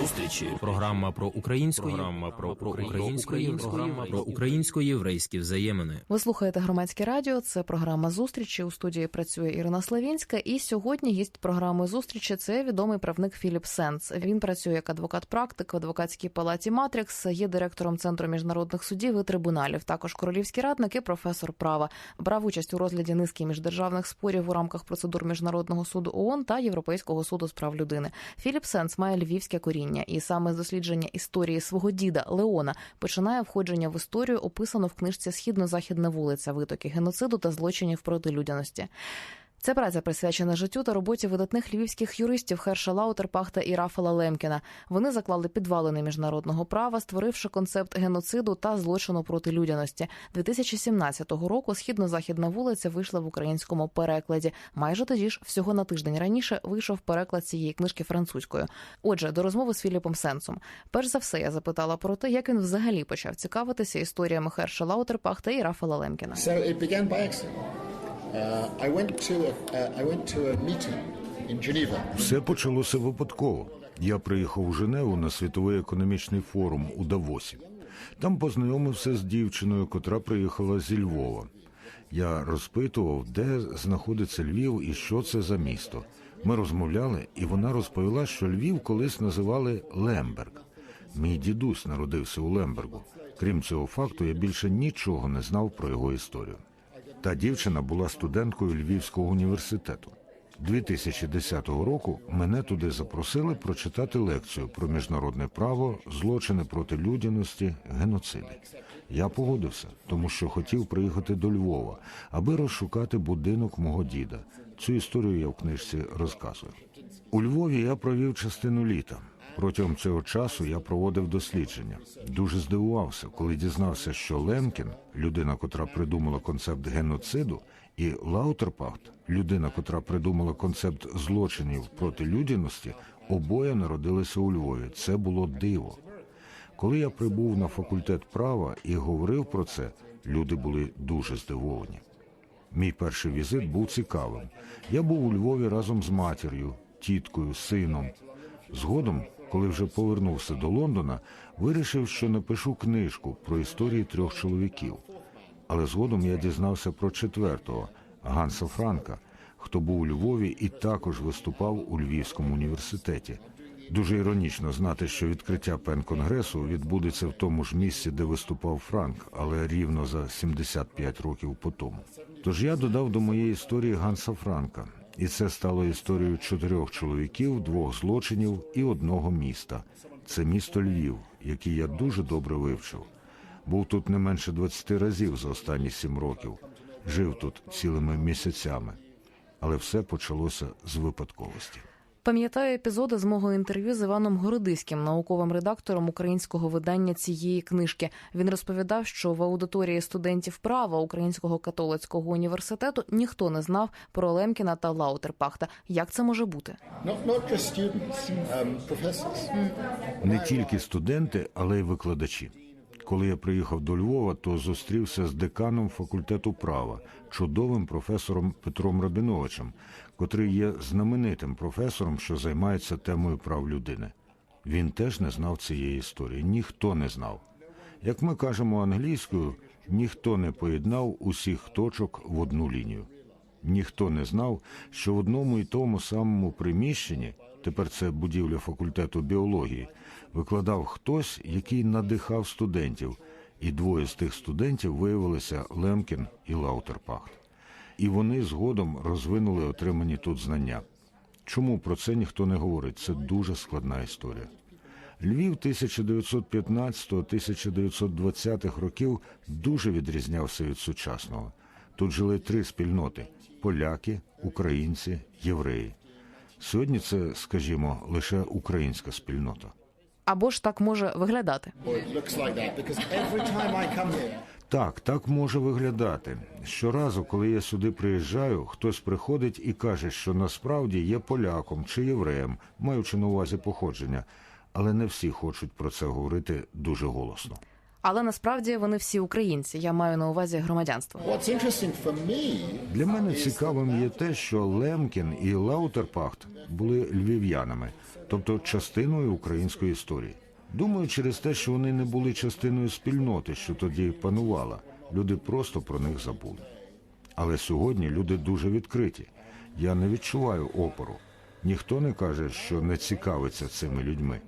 Зустрічі. Програма про українську. Програма про, про українську. Програма про українсько-єврейські взаємини. Ви слухаєте громадське радіо. Це програма зустрічі. У студії працює Ірина Славінська. І сьогодні гість програми зустрічі це відомий правник Філіп Сенс. Він працює як адвокат-практик в адвокатській палаті Матрікс, є директором центру міжнародних судів і трибуналів. Також королівський радник і професор права. Брав участь у розгляді низки міждержавних спорів у рамках процедур міжнародного суду ООН та Європейського суду з прав людини. Філіп Сенс має львівське коріння, і саме з дослідження історії свого діда Леона починає входження в історію, описану в книжці Східно-західна вулиця витоки геноциду та злочинів проти людяності. Ця праця присвячена життю та роботі видатних львівських юристів Херша Лаутерпахта і Рафала Лемкіна. Вони заклали підвалини міжнародного права, створивши концепт геноциду та злочину проти людяності. 2017 року східно-західна вулиця вийшла в українському перекладі. Майже тоді ж, всього на тиждень раніше, вийшов переклад цієї книжки французькою. Отже, до розмови з Філіпом Сенсом. Перш за все, я запитала про те, як він взагалі почав цікавитися історіями Херша Лаутерпахта і Рафала Лемкіна. Uh, I went to a, uh, I went to a meeting in Geneva. Все почалося випадково. Я приїхав у Женеву на світовий економічний форум у Давосі. Там познайомився з дівчиною, котра приїхала зі Львова. Я розпитував, де знаходиться Львів і що це за місто. Ми розмовляли, і вона розповіла, що Львів колись називали Лемберг. Мій дідусь народився у Лембергу. Крім цього факту, я більше нічого не знав про його історію. Та дівчина була студенткою Львівського університету. 2010 року мене туди запросили прочитати лекцію про міжнародне право, злочини проти людяності, геноциди. Я погодився, тому що хотів приїхати до Львова, аби розшукати будинок мого діда. Цю історію я в книжці розказую. У Львові я провів частину літа. Протягом цього часу я проводив дослідження. Дуже здивувався, коли дізнався, що Лемкін, людина, котра придумала концепт геноциду, і Лаутерпахт, людина, котра придумала концепт злочинів проти людяності, обоє народилися у Львові. Це було диво. Коли я прибув на факультет права і говорив про це, люди були дуже здивовані. Мій перший візит був цікавим. Я був у Львові разом з матір'ю, тіткою, сином. Згодом, коли вже повернувся до Лондона, вирішив, що напишу книжку про історії трьох чоловіків. Але згодом я дізнався про четвертого Ганса Франка, хто був у Львові і також виступав у Львівському університеті. Дуже іронічно знати, що відкриття пен-конгресу відбудеться в тому ж місці, де виступав Франк, але рівно за 75 років по тому. Тож я додав до моєї історії Ганса Франка, і це стало історією чотирьох чоловіків, двох злочинів і одного міста. Це місто Львів, який я дуже добре вивчив. Був тут не менше 20 разів за останні сім років. Жив тут цілими місяцями, але все почалося з випадковості. Пам'ятаю епізоди з мого інтерв'ю з Іваном Городиським, науковим редактором українського видання цієї книжки. Він розповідав, що в аудиторії студентів права Українського католицького університету ніхто не знав про Лемкіна та Лаутерпахта. Як це може бути? Um. Не тільки студенти, але й викладачі. Коли я приїхав до Львова, то зустрівся з деканом факультету права, чудовим професором Петром Рабіновичем, котрий є знаменитим професором, що займається темою прав людини. Він теж не знав цієї історії, ніхто не знав. Як ми кажемо англійською, ніхто не поєднав усіх точок в одну лінію. Ніхто не знав, що в одному і тому самому приміщенні, тепер це будівля факультету біології, викладав хтось, який надихав студентів, і двоє з тих студентів виявилися Лемкін і Лаутерпахт. І вони згодом розвинули отримані тут знання. Чому про це ніхто не говорить? Це дуже складна історія. Львів 1915-1920 років дуже відрізнявся від сучасного. Тут жили три спільноти: поляки, українці, євреї. Сьогодні це, скажімо, лише українська спільнота. Або ж так може виглядати. Так, так може виглядати. Щоразу, коли я сюди приїжджаю, хтось приходить і каже, що насправді є поляком чи євреєм, маючи на увазі походження, але не всі хочуть про це говорити дуже голосно. Але насправді вони всі українці. Я маю на увазі громадянство. Для мене цікавим є те, що Лемкін і Лаутерпахт були львів'янами, тобто частиною української історії. Думаю, через те, що вони не були частиною спільноти, що тоді панувала, люди просто про них забули. Але сьогодні люди дуже відкриті. Я не відчуваю опору. Ніхто не каже, що не цікавиться цими людьми.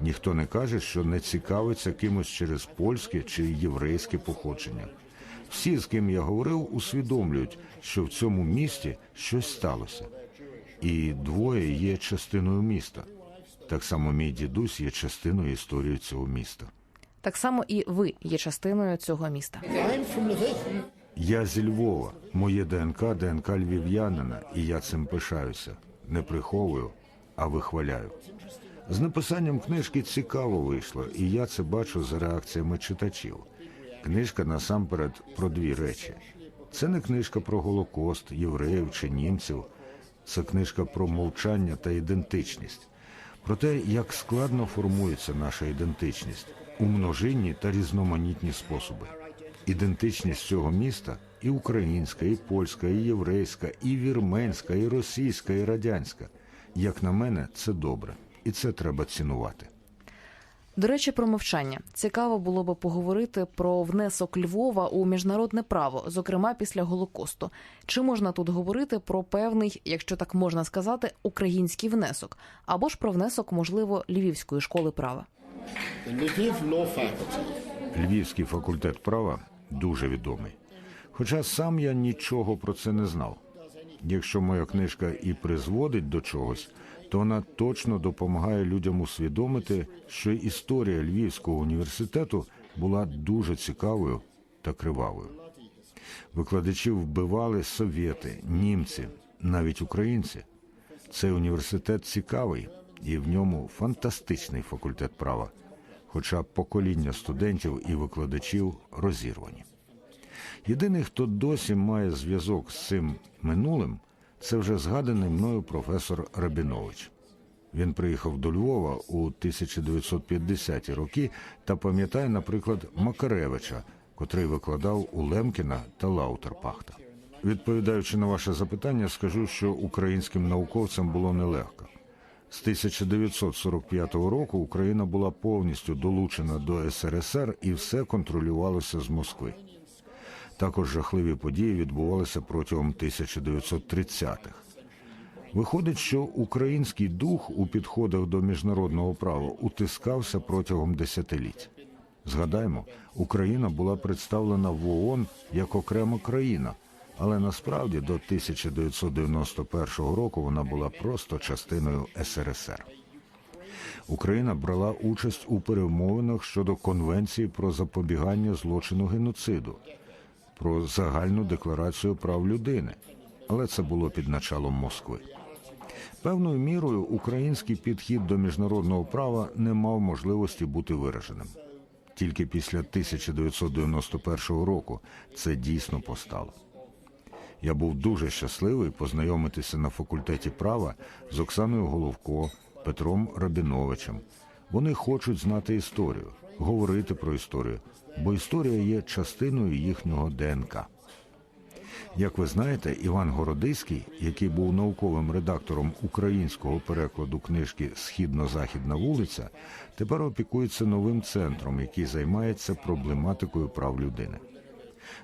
Ніхто не каже, що не цікавиться кимось через польське чи єврейське походження. Всі, з ким я говорив, усвідомлюють, що в цьому місті щось сталося. І двоє є частиною міста. Так само мій дідусь є частиною історії цього міста. Так само і ви є частиною цього міста. Я зі Львова, моє ДНК, ДНК львів'янина, і я цим пишаюся. Не приховую, а вихваляю. З написанням книжки цікаво вийшло, і я це бачу за реакціями читачів. Книжка насамперед про дві речі. Це не книжка про Голокост, євреїв чи німців, це книжка про мовчання та ідентичність, про те, як складно формується наша ідентичність у множинні та різноманітні способи. Ідентичність цього міста і українська, і польська, і єврейська, і вірменська, і російська, і радянська. Як на мене, це добре, і це треба цінувати. До речі, про мовчання цікаво було би поговорити про внесок Львова у міжнародне право, зокрема після Голокосту. Чи можна тут говорити про певний, якщо так можна сказати, український внесок, або ж про внесок, можливо, львівської школи права? Львівський факультет права дуже відомий. Хоча сам я нічого про це не знав. Якщо моя книжка і призводить до чогось, то вона точно допомагає людям усвідомити, що історія Львівського університету була дуже цікавою та кривавою. Викладачів вбивали совєти, німці, навіть українці. Цей університет цікавий і в ньому фантастичний факультет права, хоча покоління студентів і викладачів розірвані. Єдиний, хто досі має зв'язок з цим минулим, це вже згаданий мною професор Рабінович. Він приїхав до Львова у 1950-ті роки та пам'ятає, наприклад, Макаревича, котрий викладав у Лемкіна та Лаутерпахта. Відповідаючи на ваше запитання, скажу, що українським науковцям було нелегко. З 1945 року Україна була повністю долучена до СРСР і все контролювалося з Москви. Також жахливі події відбувалися протягом 1930-х. Виходить, що український дух у підходах до міжнародного права утискався протягом десятиліть. Згадаймо, Україна була представлена в ООН як окрема країна, але насправді до 1991 року вона була просто частиною СРСР. Україна брала участь у перемовинах щодо конвенції про запобігання злочину геноциду, про загальну декларацію прав людини, але це було під началом Москви. Певною мірою український підхід до міжнародного права не мав можливості бути вираженим. Тільки після 1991 року це дійсно постало. Я був дуже щасливий познайомитися на факультеті права з Оксаною Головко, Петром Рабіновичем. Вони хочуть знати історію, говорити про історію, бо історія є частиною їхнього ДНК. Як ви знаєте, Іван Городиський, який був науковим редактором українського перекладу книжки Східно-Західна вулиця, тепер опікується новим центром, який займається проблематикою прав людини.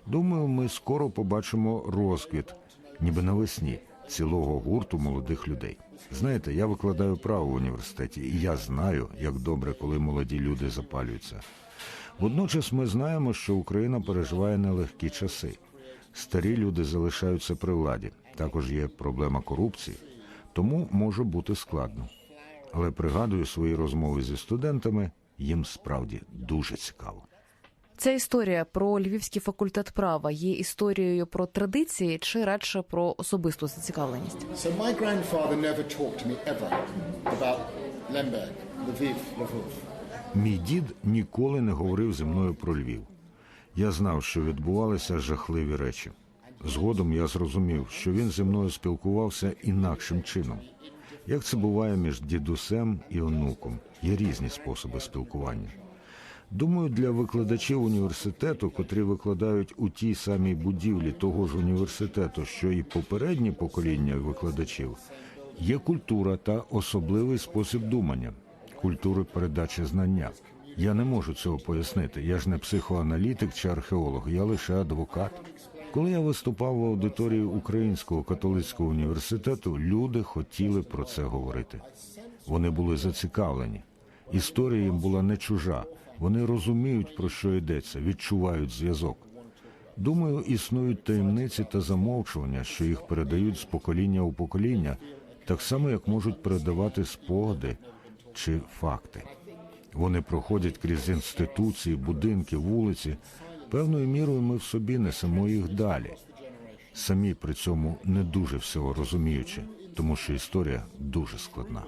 Думаю, ми скоро побачимо розквіт, ніби навесні, цілого гурту молодих людей. Знаєте, я викладаю право в університеті, і я знаю, як добре, коли молоді люди запалюються. Водночас ми знаємо, що Україна переживає нелегкі часи. Старі люди залишаються при владі. Також є проблема корупції, тому може бути складно. Але пригадую свої розмови зі студентами, їм справді дуже цікаво. Ця історія про львівський факультет права є історією про традиції чи радше про особисту зацікавленість. So my grandfather never talked to me ever about Lemberg, Lviv, Lvov. Мій дід ніколи не говорив зі мною про Львів. Я знав, що відбувалися жахливі речі. Згодом я зрозумів, що він зі мною спілкувався інакшим чином. Як це буває між дідусем і онуком, є різні способи спілкування. Думаю, для викладачів університету, котрі викладають у тій самій будівлі того ж університету, що і попередні покоління викладачів, є культура та особливий спосіб думання, культури передачі знання. Я не можу цього пояснити. Я ж не психоаналітик чи археолог, я лише адвокат. Коли я виступав в аудиторії Українського католицького університету, люди хотіли про це говорити. Вони були зацікавлені. Історія їм була не чужа. Вони розуміють, про що йдеться, відчувають зв'язок. Думаю, існують таємниці та замовчування, що їх передають з покоління у покоління, так само як можуть передавати спогади чи факти. Вони проходять крізь інституції, будинки, вулиці. Певною мірою ми в собі несемо їх далі, самі при цьому не дуже всього розуміючи, тому що історія дуже складна.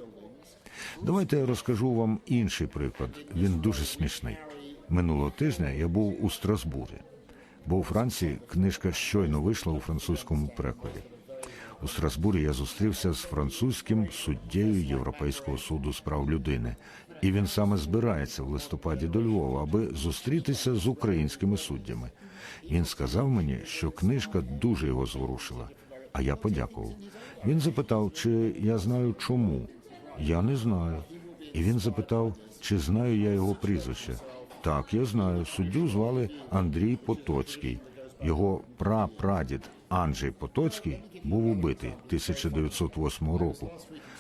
Давайте я розкажу вам інший приклад. Він дуже смішний. Минулого тижня я був у Страсбурі, бо у Франції книжка щойно вийшла у французькому перекладі. У Страсбурі я зустрівся з французьким суддєю Європейського суду з прав людини, і він саме збирається в листопаді до Львова, аби зустрітися з українськими суддями. Він сказав мені, що книжка дуже його зворушила, а я подякував. Він запитав, чи я знаю чому. Я не знаю. І він запитав, чи знаю я його прізвище. Так, я знаю. Суддю звали Андрій Потоцький. Його прапрадід Анджей Потоцький був убитий 1908 року.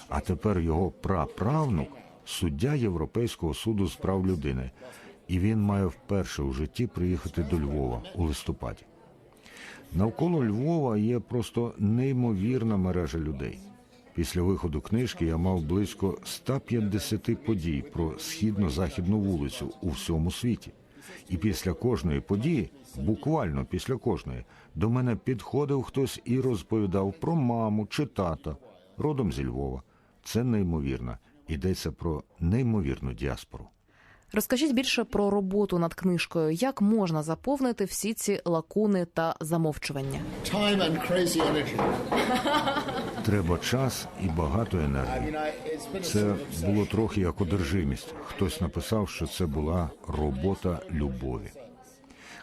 А тепер його праправнук суддя Європейського суду з прав людини. І він має вперше у житті приїхати до Львова у листопаді. Навколо Львова є просто неймовірна мережа людей. Після виходу книжки я мав близько 150 подій про східно-західну вулицю у всьому світі. І після кожної події, буквально після кожної, до мене підходив хтось і розповідав про маму чи тата, родом зі Львова. Це неймовірно. Йдеться про неймовірну діаспору. Розкажіть більше про роботу над книжкою. Як можна заповнити всі ці лакуни та замовчування? Time and crazy energy. Треба час і багато енергії. Це було трохи як одержимість. Хтось написав, що це була робота любові.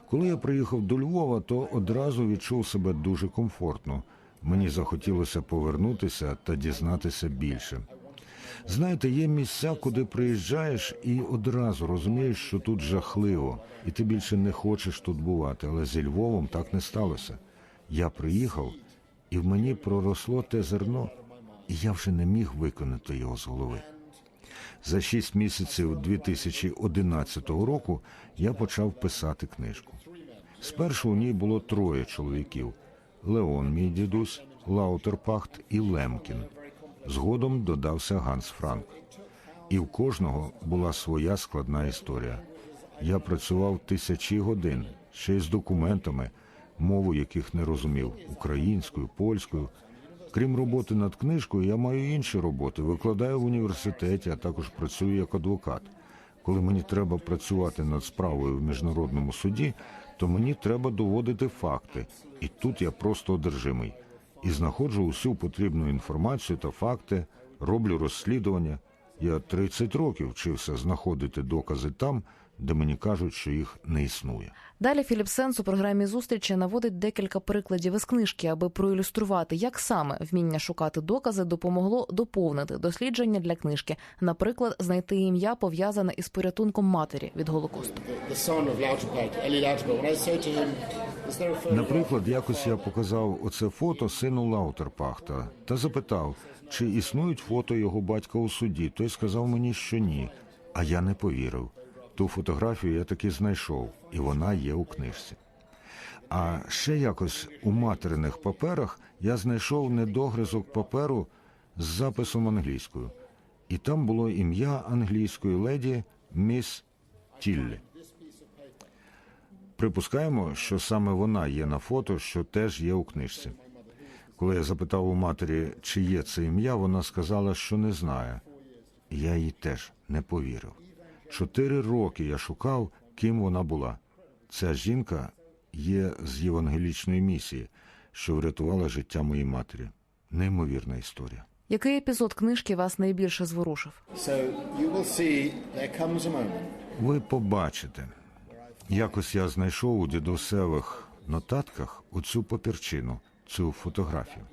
Коли я приїхав до Львова, то одразу відчув себе дуже комфортно. Мені захотілося повернутися та дізнатися більше. Знаєте, є місця, куди приїжджаєш і одразу розумієш, що тут жахливо, і ти більше не хочеш тут бувати. Але зі Львовом так не сталося. Я приїхав, і в мені проросло те зерно, і я вже не міг виконати його з голови. За шість місяців 2011 року я почав писати книжку. Спершу у ній було троє чоловіків: Леон, мій дідусь, Лаутерпахт і Лемкін. Згодом додався Ганс Франк. І в кожного була своя складна історія. Я працював тисячі годин, ще й з документами, мову яких не розумів українською, польською. Крім роботи над книжкою, я маю інші роботи. Викладаю в університеті, а також працюю як адвокат. Коли мені треба працювати над справою в міжнародному суді, то мені треба доводити факти. І тут я просто одержимий. І знаходжу усю потрібну інформацію та факти, роблю розслідування. Я 30 років вчився знаходити докази там, де мені кажуть, що їх не існує. Далі Філіп Сенс у програмі зустрічі наводить декілька прикладів із книжки, аби проілюструвати, як саме вміння шукати докази допомогло доповнити дослідження для книжки. Наприклад, знайти ім'я пов'язане із порятунком матері від голокосту. Наприклад, якось я показав оце фото сину Лаутерпахта та запитав, чи існують фото його батька у суді. Той сказав мені, що ні. А я не повірив. Ту фотографію я таки знайшов, і вона є у книжці. А ще якось у материних паперах я знайшов недогризок паперу з записом англійською, і там було ім'я англійської леді міс Тіллі. Припускаємо, що саме вона є на фото, що теж є у книжці. Коли я запитав у матері, чи є це ім'я, вона сказала, що не знає. Я їй теж не повірив. Чотири роки я шукав, ким вона була. Ця жінка є з євангелічної місії, що врятувала життя моїй матері. Неймовірна історія. Який епізод книжки вас найбільше зворушив? Ви побачите. Якось я знайшов у дідусевих нотатках оцю папірчину, цю фотографію.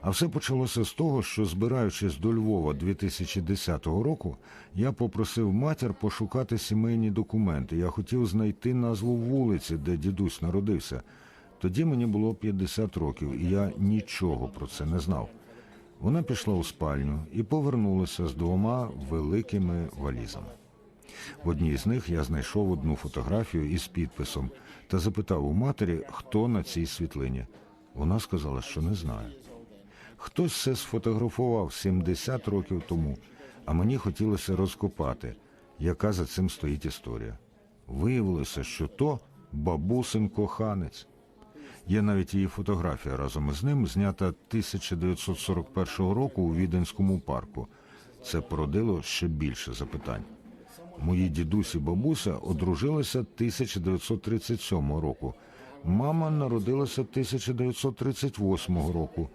А все почалося з того, що, збираючись до Львова 2010 року, я попросив матір пошукати сімейні документи. Я хотів знайти назву вулиці, де дідусь народився. Тоді мені було 50 років, і я нічого про це не знав. Вона пішла у спальню і повернулася з двома великими валізами. В одній з них я знайшов одну фотографію із підписом та запитав у матері, хто на цій світлині. Вона сказала, що не знає. Хтось це сфотографував 70 років тому, а мені хотілося розкопати, яка за цим стоїть історія. Виявилося, що то бабусин коханець. Є навіть її фотографія разом із ним, знята 1941 року у Віденському парку. Це породило ще більше запитань. Мої дідусь і бабуся одружилися 1937 року. Мама народилася 1938 року.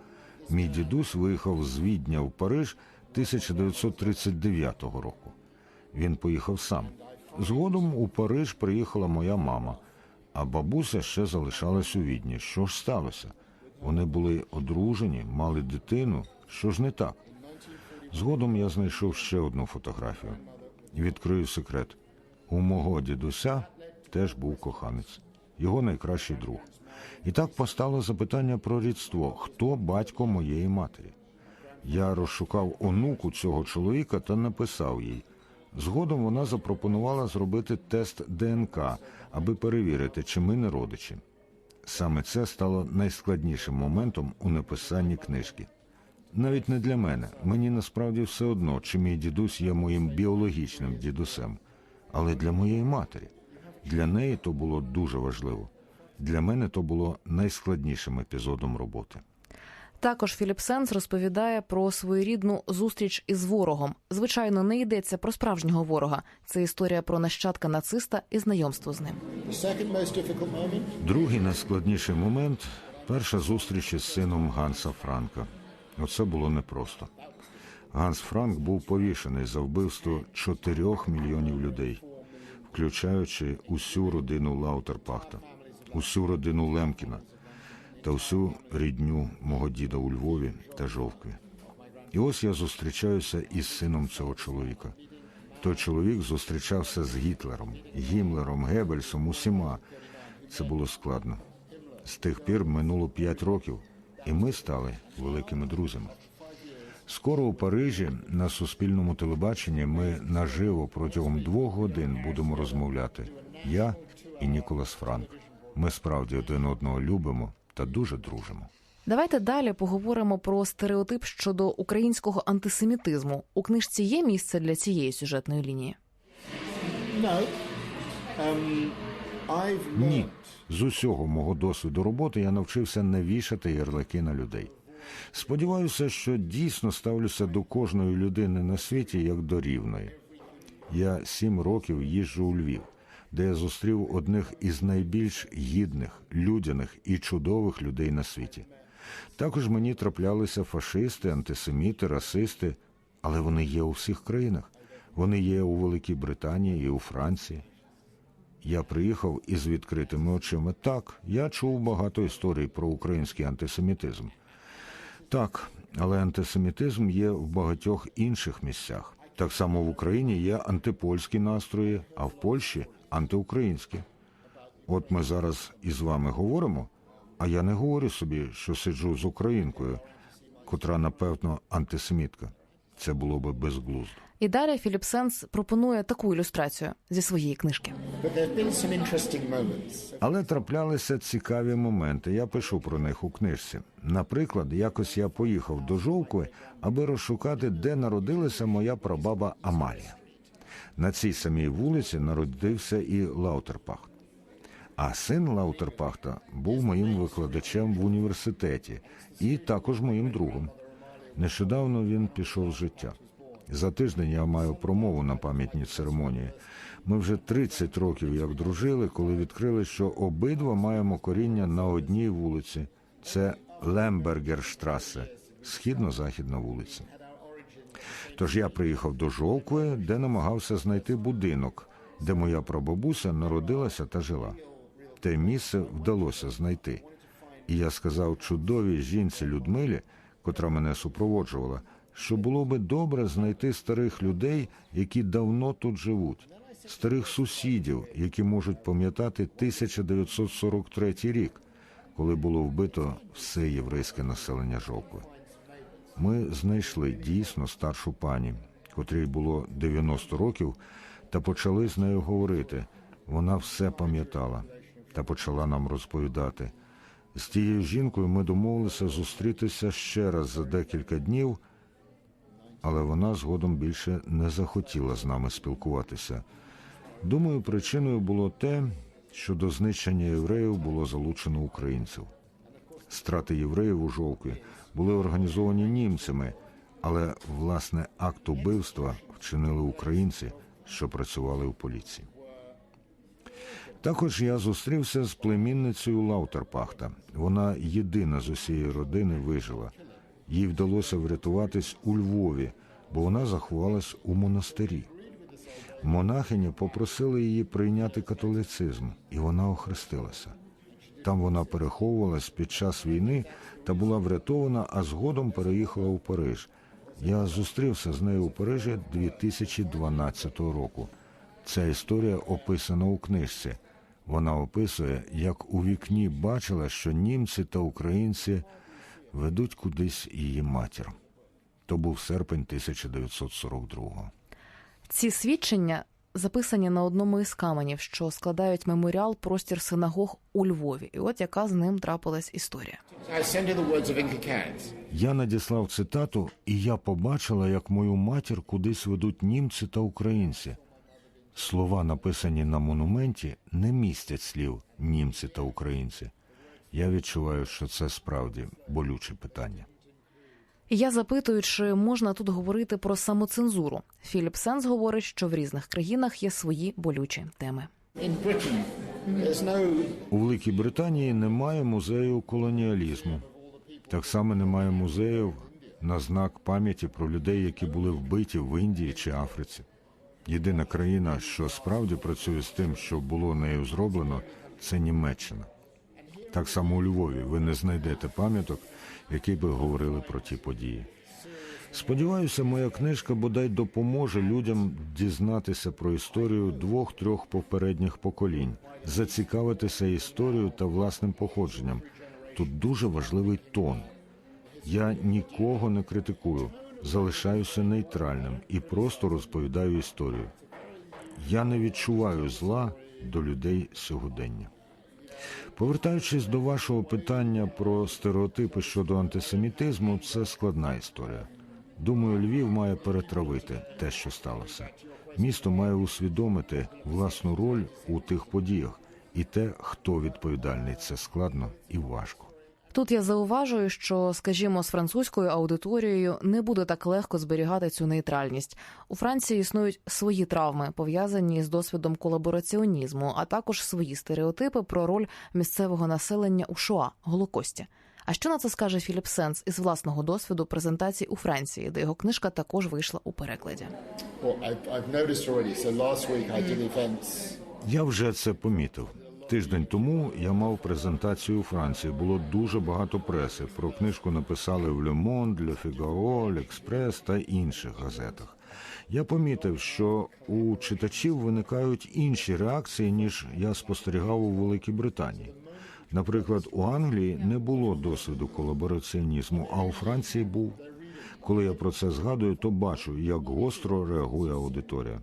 Мій дідусь виїхав з Відня в Париж 1939 року. Він поїхав сам. Згодом у Париж приїхала моя мама, а бабуся ще залишалась у Відні. Що ж сталося? Вони були одружені, мали дитину. Що ж не так? Згодом я знайшов ще одну фотографію. Відкрию секрет. У мого дідуся теж був коханець, його найкращий друг. І так постало запитання про рідство: хто батько моєї матері? Я розшукав онуку цього чоловіка та написав їй. Згодом вона запропонувала зробити тест ДНК, аби перевірити, чи ми не родичі. Саме це стало найскладнішим моментом у написанні книжки. Навіть не для мене. Мені насправді все одно, чи мій дідусь є моїм біологічним дідусем, але для моєї матері. Для неї то було дуже важливо. Для мене то було найскладнішим епізодом роботи. Також Філіп Сенс розповідає про своєрідну зустріч із ворогом. Звичайно, не йдеться про справжнього ворога. Це історія про нащадка нациста і знайомство з ним. Другий найскладніший момент перша зустріч із сином Ганса Франка. Оце було непросто. Ганс Франк був повішений за вбивство чотирьох мільйонів людей, включаючи усю родину Лаутерпахта, усю родину Лемкіна та всю рідню мого діда у Львові та Жовкві. І ось я зустрічаюся із сином цього чоловіка. Той чоловік зустрічався з Гітлером, Гімлером, Геббельсом, усіма. Це було складно. З тих пір минуло п'ять років, і ми стали великими друзями. Скоро у Парижі на суспільному телебаченні ми наживо протягом двох годин будемо розмовляти. Я і Ніколас Франк. Ми справді один одного любимо та дуже дружимо. Давайте далі поговоримо про стереотип щодо українського антисемітизму. У книжці є місце для цієї сюжетної лінії. Um, Ні, з усього мого досвіду роботи я навчився не вішати ярлики на людей. Сподіваюся, що дійсно ставлюся до кожної людини на світі як до рівної. Я сім років їжджу у Львів, де я зустрів одних із найбільш гідних, людяних і чудових людей на світі. Також мені траплялися фашисти, антисеміти, расисти, але вони є у всіх країнах. Вони є у Великій Британії і у Франції. Я приїхав із відкритими очима. Так, я чув багато історій про український антисемітизм. Так, але антисемітизм є в багатьох інших місцях. Так само в Україні є антипольські настрої, а в Польщі антиукраїнські. От ми зараз із вами говоримо, а я не говорю собі, що сиджу з українкою, котра, напевно, антисемітка. Це було би безглуздо. І далі Філіп Сенс пропонує таку ілюстрацію зі своєї книжки. Але траплялися цікаві моменти. Я пишу про них у книжці. Наприклад, якось я поїхав до Жовкви, аби розшукати, де народилася моя прабаба Амалія. На цій самій вулиці народився і Лаутерпахт. А син Лаутерпахта був моїм викладачем в університеті і також моїм другом. Нещодавно він пішов з життя. За тиждень я маю промову на пам'ятній церемонії. Ми вже 30 років як дружили, коли відкрили, що обидва маємо коріння на одній вулиці. Це Лембергерштрасе, східно-західна вулиця. Тож я приїхав до Жовкви, де намагався знайти будинок, де моя прабабуся народилася та жила. Те місце вдалося знайти. І я сказав чудовій жінці Людмилі, котра мене супроводжувала, що було би добре знайти старих людей, які давно тут живуть, старих сусідів, які можуть пам'ятати 1943 рік, коли було вбито все єврейське населення Жовкви. Ми знайшли дійсно старшу пані, котрій було 90 років, та почали з нею говорити. Вона все пам'ятала та почала нам розповідати. З тією жінкою ми домовилися зустрітися ще раз за декілька днів, але вона згодом більше не захотіла з нами спілкуватися. Думаю, причиною було те, що до знищення євреїв було залучено українців. Страти євреїв у Жовкві були організовані німцями, але власне акт убивства вчинили українці, що працювали у поліції. Також я зустрівся з племінницею Лаутерпахта. Вона єдина з усієї родини вижила. Їй вдалося врятуватись у Львові, бо вона заховалась у монастирі. Монахині попросили її прийняти католицизм, і вона охрестилася. Там вона переховувалась під час війни та була врятована, а згодом переїхала у Париж. Я зустрівся з нею у Парижі 2012 року. Ця історія описана у книжці. Вона описує, як у вікні бачила, що німці та українці ведуть кудись її матір. То був серпень 1942-го. Ці свідчення записані на одному із каменів, що складають меморіал простір синагог у Львові. І от яка з ним трапилась історія. Я надіслав цитату, і я побачила, як мою матір кудись ведуть німці та українці. Слова, написані на монументі, не містять слів німці та українці. Я відчуваю, що це справді болюче питання. Я запитую, чи можна тут говорити про самоцензуру. Філіп Сенс говорить, що в різних країнах є свої болючі теми. У Великій Британії немає музею колоніалізму. Так само немає музеїв на знак пам'яті про людей, які були вбиті в Індії чи Африці. Єдина країна, що справді працює з тим, що було нею зроблено, це Німеччина. Так само у Львові ви не знайдете пам'яток, які би говорили про ті події. Сподіваюся, моя книжка бодай допоможе людям дізнатися про історію двох-трьох попередніх поколінь, зацікавитися історією та власним походженням. Тут дуже важливий тон. Я нікого не критикую, залишаюся нейтральним і просто розповідаю історію. Я не відчуваю зла до людей сьогодення. Повертаючись до вашого питання про стереотипи щодо антисемітизму, це складна історія. Думаю, Львів має перетравити те, що сталося. Місто має усвідомити власну роль у тих подіях, і те, хто відповідальний, це складно і важко. Тут я зауважую, що, скажімо, з французькою аудиторією не буде так легко зберігати цю нейтральність. У Франції існують свої травми, пов'язані з досвідом колабораціонізму, а також свої стереотипи про роль місцевого населення у Шоа Голокості. А що на це скаже Філіп Сенс із власного досвіду презентації у Франції, де його книжка також вийшла у перекладі? Я вже це помітив. Тиждень тому я мав презентацію у Франції. Було дуже багато преси. Про книжку написали в Le Monde, Le Figaro, та інших газетах. Я помітив, що у читачів виникають інші реакції, ніж я спостерігав у Великій Британії. Наприклад, у Англії не було досвіду колабораціонізму, а у Франції був. Коли я про це згадую, то бачу, як гостро реагує аудиторія.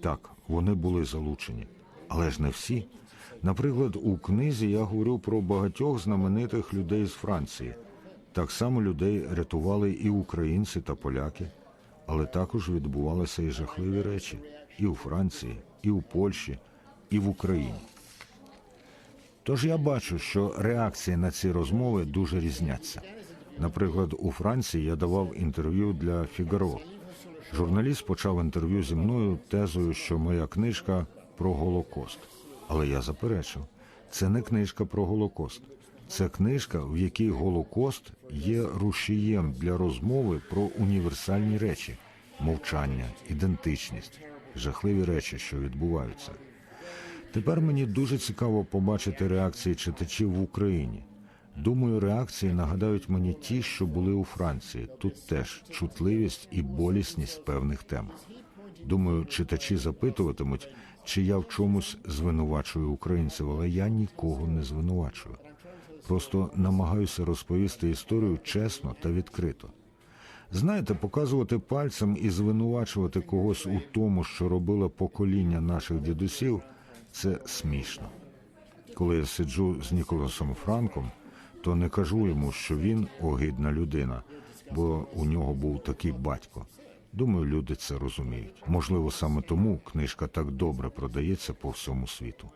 Так, вони були залучені, але ж не всі. Наприклад, у книзі я говорю про багатьох знаменитих людей з Франції. Так само людей рятували і українці та поляки, але також відбувалися і жахливі речі і у Франції, і у Польщі, і в Україні. Тож я бачу, що реакції на ці розмови дуже різняться. Наприклад, у Франції я давав інтерв'ю для Фігаро. Журналіст почав інтерв'ю зі мною тезою, що моя книжка про Голокост. Але я заперечив, це не книжка про Голокост. Це книжка, в якій Голокост є рушієм для розмови про універсальні речі мовчання, ідентичність. жахливі речі, що відбуваються. Тепер мені дуже цікаво побачити реакції читачів в Україні. Думаю, реакції нагадають мені ті, що були у Франції. Тут теж чутливість і болісність певних тем. Думаю, читачі запитуватимуть, чи я в чомусь звинувачую українців, але я нікого не звинувачую. Просто намагаюся розповісти історію чесно та відкрито. Знаєте, показувати пальцем і звинувачувати когось у тому, що робило покоління наших дідусів, це смішно. Коли я сиджу з Ніколасом Франком, то не кажу йому, що він огидна людина, бо у нього був такий батько. Думаю, люди це розуміють. Можливо, саме тому книжка так добре продається по всьому світу.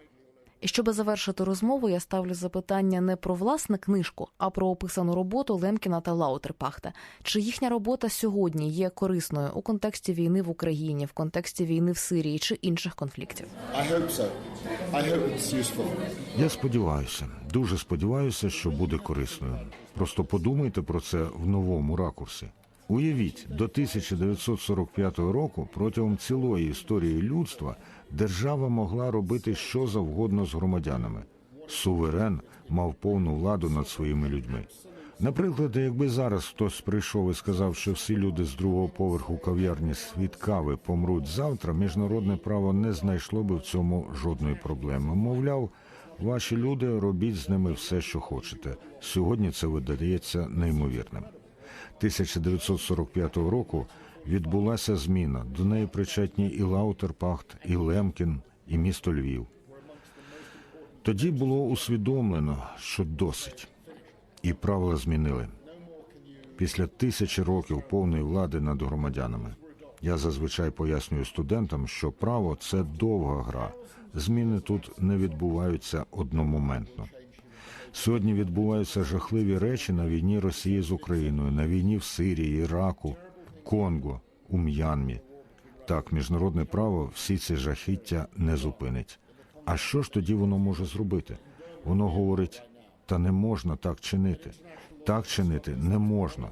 І щоби завершити розмову, я ставлю запитання не про власне книжку, а про описану роботу Лемкіна та Лаутерпахта. Чи їхня робота сьогодні є корисною у контексті війни в Україні, в контексті війни в Сирії чи інших конфліктів? So. Я сподіваюся, дуже сподіваюся, що буде корисною. Просто подумайте про це в новому ракурсі. Уявіть, до 1945 року протягом цілої історії людства держава могла робити що завгодно з громадянами. Суверен мав повну владу над своїми людьми. Наприклад, якби зараз хтось прийшов і сказав, що всі люди з другого поверху кав'ярні світ кави помруть завтра, міжнародне право не знайшло би в цьому жодної проблеми. Мовляв, ваші люди робіть з ними все, що хочете. Сьогодні це видається неймовірним. 1945 року відбулася зміна. До неї причетні і Лаутерпахт, і Лемкін, і місто Львів. Тоді було усвідомлено, що досить, і правила змінили. Після тисячі років повної влади над громадянами. Я зазвичай пояснюю студентам, що право це довга гра. Зміни тут не відбуваються одномоментно. Сьогодні відбуваються жахливі речі на війні Росії з Україною, на війні в Сирії, Іраку, Конго, у М'янмі. Так, міжнародне право всі ці жахіття не зупинить. А що ж тоді воно може зробити? Воно говорить: та не можна так чинити. Так чинити не можна.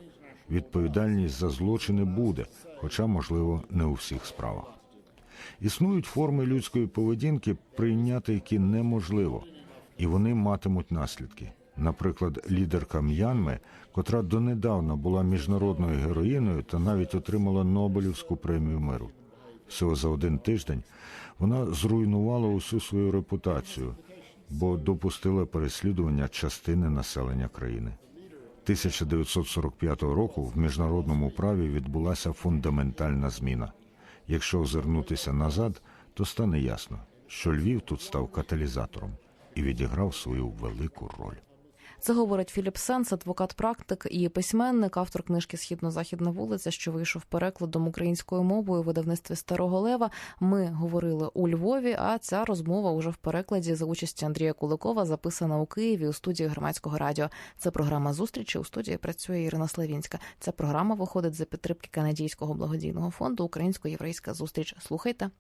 Відповідальність за злочини буде, хоча, можливо, не у всіх справах. Існують форми людської поведінки, прийняти які неможливо, і вони матимуть наслідки. Наприклад, лідерка М'янми, котра донедавна була міжнародною героїною та навіть отримала Нобелівську премію миру. Всього за один тиждень вона зруйнувала усю свою репутацію, бо допустила переслідування частини населення країни. 1945 року в міжнародному праві відбулася фундаментальна зміна. Якщо озирнутися назад, то стане ясно, що Львів тут став каталізатором і відіграв свою велику роль. Це говорить Філіп Сенс, адвокат-практик і письменник, автор книжки Східно-західна вулиця, що вийшов перекладом українською мовою у видавництві Старого Лева. Ми говорили у Львові. А ця розмова уже в перекладі за участі Андрія Куликова записана у Києві у студії громадського радіо. Це програма зустрічі. У студії працює Ірина Славінська. Ця програма виходить за підтримки канадійського благодійного фонду Українсько-єврейська зустріч. Слухайте.